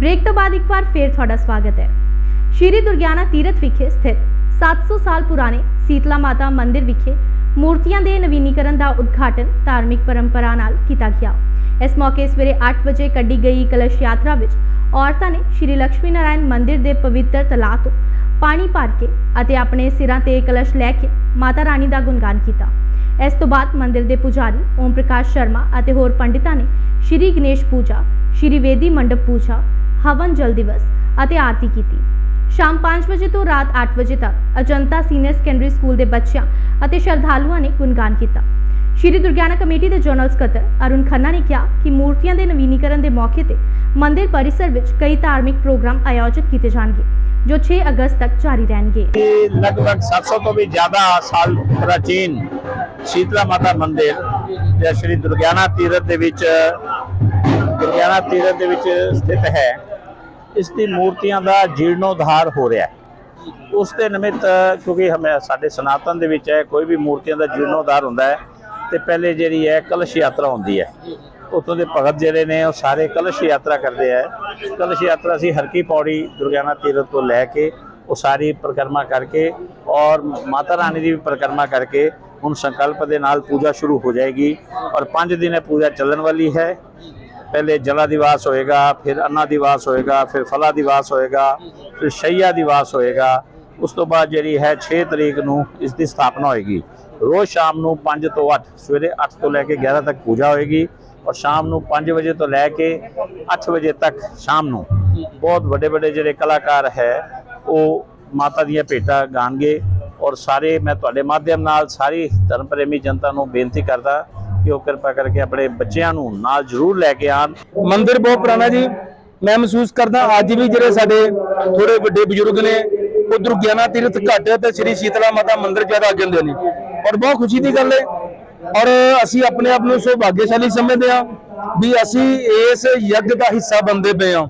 Break ਤੋਂ ਬਾਅਦ ਇੱਕ ਵਾਰ ਫੇਰ ਤੁਹਾਡਾ ਸਵਾਗਤ ਹੈ। ਸ਼੍ਰੀ ਦੁਰਗਿਆਨਾ ਤੀਰਥ ਵਿਖੇ ਸਥਿਤ 700 ਸਾਲ ਪੁਰਾਣੇ ਸੀਤਲਾ ਮਾਤਾ ਮੰਦਿਰ ਵਿਖੇ ਮੂਰਤੀਆਂ ਦੇ ਨਵੀਨੀਕਰਨ ਦਾ ਉਦਘਾਟਨ ਧਾਰਮਿਕ ਪਰੰਪਰਾ ਨਾਲ ਕੀਤਾ ਗਿਆ। ਇਸ ਮੌਕੇ ਸਵੇਰੇ 8 ਵਜੇ ਕੱਢੀ ਗਈ ਕਲਸ਼ ਯਾਤਰਾ ਵਿੱਚ ਔਰਤਾਂ ਨੇ ਸ਼੍ਰੀ ਲక్ష్ਮੀ ਨਾਰਾਇਣ ਮੰਦਿਰ ਦੇ ਪਵਿੱਤਰ ਤਲਾਅ ਤੋਂ ਪਾਣੀ ਭਰ ਕੇ ਅਤੇ ਆਪਣੇ ਸਿਰਾਂ ਤੇ ਕਲਸ਼ ਲੈ ਕੇ ਮਾਤਾ ਰਾਣੀ ਦਾ ਗੁਣਗਾਨ ਕੀਤਾ। ਇਸ ਤੋਂ ਬਾਅਦ ਮੰਦਿਰ ਦੇ ਪੁਜਾਰੀ ਓਮ ਪ੍ਰਕਾਸ਼ ਸ਼ਰਮਾ ਅਤੇ ਹੋਰ ਪੰਡਿਤਾਂ ਨੇ ਸ਼੍ਰੀ ਗਣੇਸ਼ ਪੂਜਾ, ਸ਼੍ਰੀ ਵੇਦੀ ਮੰਡਪ ਪੂਜਾ ਹਵਨ ਜਲ ਦਿਵਸ ਅਤੇ ਆਰਤੀ ਕੀਤੀ। ਸ਼ਾਮ 5 ਵਜੇ ਤੋਂ ਰਾਤ 8 ਵਜੇ ਤੱਕ ਅਜੰਤਾ ਸੀਨੀਅਰ ਸੈਕੰਡਰੀ ਸਕੂਲ ਦੇ ਬੱਚਿਆਂ ਅਤੇ ਸ਼ਰਧਾਲੂਆਂ ਨੇ ਗੁਣਗਾਨ ਕੀਤਾ। ਸ਼੍ਰੀ ਦੁਰਗਿਆਨਾ ਕਮੇਟੀ ਦੇ ਜਨਰਲ ਸਕੱਤਰ ਅਰੁਣ ਖੰਨਾ ਨੇ ਕਿਹਾ ਕਿ ਮੂਰਤੀਆਂ ਦੇ ਨਵੀਨੀਕਰਨ ਦੇ ਮੌਕੇ ਤੇ ਮੰਦਿਰ ਪਰਿਸਰ ਵਿੱਚ ਕਈ ਧਾਰਮਿਕ ਪ੍ਰੋਗਰਾਮ ਆਯੋਜਿਤ ਕੀਤੇ ਜਾਣਗੇ, ਜੋ 6 ਅਗਸਤ ਤੱਕ ਜਾਰੀ ਰਹਿਣਗੇ। ਲਗਭਗ 700 ਤੋਂ ਵੀ ਜ਼ਿਆਦਾ ਸਾਲ ਪ੍ਰਾਚੀਨ ਸ਼ੀਤਲਾ ਮਾਤਾ ਮੰਦਿਰ ਜਿਹੜਾ ਸ਼੍ਰੀ ਦੁਰਗਿਆਨਾ ਤੀਰਥ ਦੇ ਵਿੱਚ ਦੁਰਗਿਆਨਾ ਤੀਰਥ ਦੇ ਵਿੱਚ ਸਥਿਤ ਹੈ। ਇਸ ਦੀ ਮੂਰਤੀਆਂ ਦਾ ਜੀਰਨੋਧਾਰ ਹੋ ਰਿਹਾ ਹੈ। ਉਸ ਦੇ ਨਿਮਿਤ, ਕਿਉਂਕਿ ਹਮੇ ਸਾਡੇ ਸਨਾਤਨ ਦੇ ਵਿੱਚ ਹੈ, ਕੋਈ ਵੀ ਮੂਰਤੀਆਂ ਦਾ ਜੀਰਣੋਧਾਰ ਹੁੰਦਾ ਹੈ ਤੇ ਪਹਿਲੇ ਜਿਹੜੀ ਹੈ, ਕਲਸ਼ ਯਾਤਰਾ ਹੁੰਦੀ ਹੈ। ਉੱਥੋਂ ਦੇ ਭਗਤ ਜਿਹੜੇ ਨੇ, ਉਹ ਸਾਰੇ ਕਲਸ਼ ਯਾਤਰਾ ਕਰਦੇ ਆ। ਕਲਸ਼ ਯਾਤਰਾ ਸੀ ਹਰਕੀ ਪੌੜੀ, ਦੁਰਗਿਆਨਾ ਤੀਰਥ ਤੋਂ ਲੈ ਕੇ ਉਹ ਸਾਰੀ ਪਰਿਕਰਮਾ ਕਰਕੇ ਔਰ ਮਾਤਾ ਰਾਣੀ ਦੀ ਵੀ ਪਰਿਕਰਮਾ ਕਰਕੇ ਹੁਣ ਸੰਕਲਪ ਦੇ ਨਾਲ ਪੂਜਾ ਸ਼ੁਰੂ ਹੋ ਜਾਏਗੀ। ਔਰ 5 ਦਿਨ ਇਹ ਪੂਜਾ ਚੱਲਣ ਵਾਲੀ ਹੈ। ਪਹਿਲੇ ਜਲਾ ਦਿਵਾਸ ਹੋਏਗਾ, ਫਿਰ ਅੰਨਾ ਦਿਵਾਸ ਹੋਏਗਾ, ਫਿਰ ਫਲਾ ਦਿਵਾਸ ਹੋਏਗਾ, ਫਿਰ ਸ਼ਈਆ ਦਿਵਾਸ ਹੋਏਗਾ। ਉਸ ਤੋਂ ਬਾਅਦ ਜਿਹੜੀ ਹੈ 6 ਤਰੀਕ ਨੂੰ ਇਸ ਦੀ ਸਥਾਪਨਾ ਹੋਏਗੀ। ਰੋਜ਼ ਸ਼ਾਮ ਨੂੰ 5 ਤੋਂ 8 ਸਵੇਰੇ 8 ਤੋਂ ਲੈ ਕੇ 11 ਤੱਕ ਪੂਜਾ ਹੋਏਗੀ ਔਰ ਸ਼ਾਮ ਨੂੰ 5 ਵਜੇ ਤੋਂ ਲੈ ਕੇ 8 ਵਜੇ ਤੱਕ ਸ਼ਾਮ ਨੂੰ ਬਹੁਤ ਵੱਡੇ ਵੱਡੇ ਜਿਹੜੇ ਕਲਾਕਾਰ ਹੈ, ਉਹ ਮਾਤਾ ਦੀਆਂ ਭੇਟਾਂ ਗਾਣਗੇ ਔਰ ਸਾਰੇ ਮੈਂ ਤੁਹਾਡੇ ਮਾਧਿਅਮ ਨਾਲ ਸਾਰੀ ਧਰਮ ਪ੍ਰੇਮੀ ਜਨਤਾ ਨੂੰ ਬੇਨਤੀ ਕਰਦਾ ਕਿ ਉਹ ਕਿਰਪਾ ਕਰਕੇ ਆਪਣੇ ਬੱਚਿਆਂ ਨੂੰ ਨਾਲ ਜ਼ਰੂਰ ਲੈ ਕੇ ਆਣ। ਮੰਦਿਰ ਬਹੁਤ ਪੁਰਾਣਾ ਜੀ। ਮੈਂ ਮਹਿਸੂਸ ਕਰਦਾ ਅੱਜ ਵੀ ਜਿਹੜੇ ਸਾਡੇ ਥੋੜੇ ਵੱਡੇ ਬਜ਼ੁਰਗ ਨੇ, ਉਹ ਦੁਰਗਿਆਨਾ ਤੀਰਥ ਘੱਟ ਤੇ ਸ੍ਰੀ ਸ਼ੀਤਲਾ ਮਾਤਾ ਮੰਦਿਰ ਜ਼ਿਆਦਾ ਆ ਜਾਂਦੇ ਨੇ। ਔਰ ਬਹੁਤ ਖੁਸ਼ੀ ਦੀ ਗੱਲ ਹੈ। ਔਰ ਅਸੀਂ ਆਪਣੇ ਆਪ ਨੂੰ ਸੁਭਾਗਿਆਸ਼ਾਲੀ ਸਮਝਦੇ ਹਾਂ ਵੀ ਅਸੀਂ ਇਸ ਯੱਗ ਦਾ ਹਿੱਸਾ ਬਣਦੇ ਪਏ ਹਾਂ।